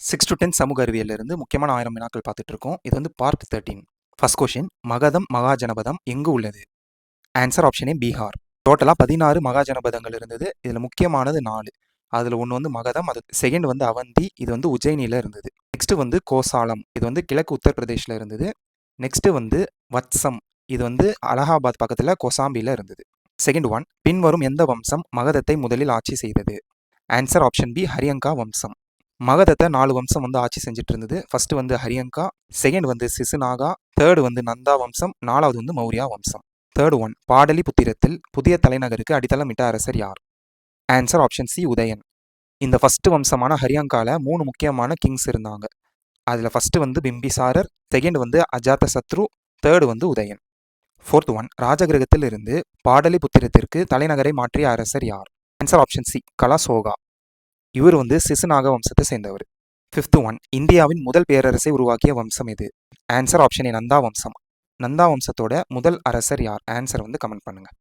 Six to ten சமூக அறிவியலிருந்து முக்கியமான ஆயிரம் வினாக்கள் பார்த்துட்டு இருக்கோம் இது வந்து பார்ட் தேர்ட்டீன் ஃபர்ஸ்ட் கொஷின் மகதம் மகாஜனபதம் எங்கு உள்ளது? ஆன்சர் ஆப்ஷனே பீகார். டோட்டலாக பதினாறு மகாஜனபதங்கள் இருந்தது. இதில் முக்கியமானது நாலு. அதில் ஒன்று வந்து மகதம் அது செகண்ட் வந்து அவந்தி இது வந்து உஜ்ஜயினியில் இருந்தது. நெக்ஸ்ட் வந்து கோசாலம் இது வந்து கிழக்கு உத்தரப்பிரதேஷில் இருந்தது. நெக்ஸ்ட்டு வந்து வத்சம் இது வந்து அலகாபாத் பக்கத்தில் கோசாம்பியில் இருந்தது. செகண்ட் ஒன் பின்வரும் எந்த வம்சம் மகதத்தை முதலில் ஆட்சி செய்தது? ஆன்சர் ஆப்ஷன் பி ஹரியங்கா வம்சம். மகதத்தை நாலு வம்சம் வந்து ஆட்சி செஞ்சுட்டு இருந்தது ஃபர்ஸ்ட் வந்து ஹரியங்கா செகண்ட் வந்து சிசுநாகா தேர்டு வந்து நந்தா வம்சம் நாலாவது வந்து மௌரியா வம்சம். தேர்ட் ஒன் பாடலி புத்திரத்தில் புதிய தலைநகருக்கு அடித்தளமிட்ட அரசர் யார்? Answer option C Udayan. இந்த ஃபர்ஸ்ட் வம்சமான ஹரியங்காவில் மூணு முக்கியமான கிங்ஸ் இருந்தாங்க. அதில் ஃபஸ்ட்டு வந்து பிம்பிசாரர் செகண்ட் வந்து அஜாத்த சத்ரு தேர்டு வந்து உதயன். ஃபோர்த் ஒன் ராஜகிரகத்தில் இருந்து பாடலிபுத்திரத்திற்கு தலைநகரை மாற்றிய அரசர் யார்? Answer option C Kalashoka. இவர் வந்து சிசுநாக வம்சத்தை சேர்ந்தவர். ஃபிஃப்த் ஒன் இந்தியாவின் முதல் பேரரசை உருவாக்கிய வம்சம் எது? ஆன்சர் ஆப்ஷன் நந்தா வம்சம். நந்தா வம்சத்தோட முதல் அரசர் யார்? ஆன்சர் வந்து கமெண்ட் பண்ணுங்கள்